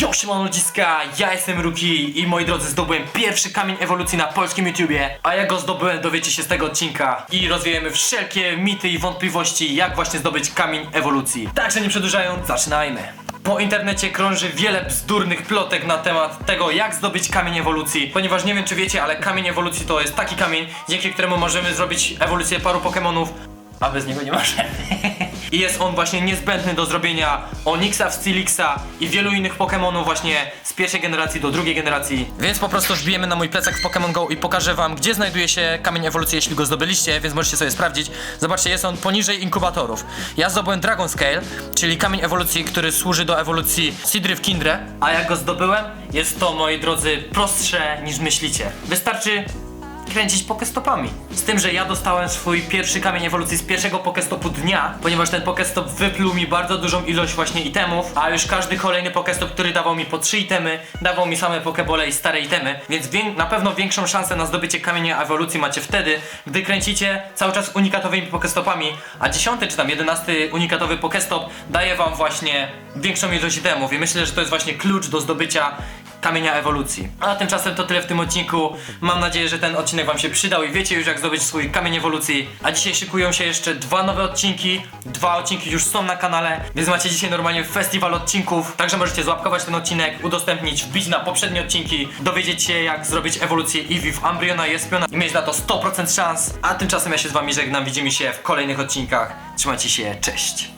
Yo, siemano ludziska, ja jestem Ruki i moi drodzy zdobyłem pierwszy kamień ewolucji na polskim YouTubie A jak go zdobyłem dowiecie się z tego odcinka I rozwijemy wszelkie mity i wątpliwości jak właśnie zdobyć kamień ewolucji Także nie przedłużając, zaczynajmy po internecie krąży wiele bzdurnych plotek na temat tego, jak zdobyć kamień ewolucji. Ponieważ nie wiem, czy wiecie, ale kamień ewolucji to jest taki kamień, dzięki któremu możemy zrobić ewolucję paru Pokémonów, a bez niego nie możemy. I jest on właśnie niezbędny do zrobienia Onyxa, Steelixa i wielu innych Pokémonów właśnie z pierwszej generacji do drugiej generacji. Więc po prostu wbijemy na mój plecak w Pokémon Go i pokażę wam, gdzie znajduje się kamień ewolucji, jeśli go zdobyliście, więc możecie sobie sprawdzić. Zobaczcie, jest on poniżej inkubatorów. Ja zdobyłem Dragon Scale, czyli kamień ewolucji, który służy do ewolucji Sidry w Kindre. A jak go zdobyłem, jest to, moi drodzy, prostsze niż myślicie. Wystarczy kręcić pokestopami. Z tym, że ja dostałem swój pierwszy kamień ewolucji z pierwszego pokestopu dnia, ponieważ ten pokestop wypluł mi bardzo dużą ilość właśnie itemów, a już każdy kolejny pokestop, który dawał mi po 3 itemy, dawał mi same pokebole i stare itemy, więc wię- na pewno większą szansę na zdobycie kamienia ewolucji macie wtedy, gdy kręcicie cały czas unikatowymi pokestopami, a 10 czy tam 11 unikatowy pokestop daje wam właśnie większą ilość itemów i myślę, że to jest właśnie klucz do zdobycia kamienia ewolucji. A tymczasem to tyle w tym odcinku. Mam nadzieję, że ten odcinek Wam się przydał i wiecie już jak zdobyć swój kamień ewolucji. A dzisiaj szykują się jeszcze dwa nowe odcinki. Dwa odcinki już są na kanale, więc macie dzisiaj normalnie festiwal odcinków. Także możecie złapkować ten odcinek, udostępnić, wbić na poprzednie odcinki, dowiedzieć się jak zrobić ewolucję Eevee w Ambriona i Espiona i mieć na to 100% szans. A tymczasem ja się z Wami żegnam. Widzimy się w kolejnych odcinkach. Trzymajcie się, cześć.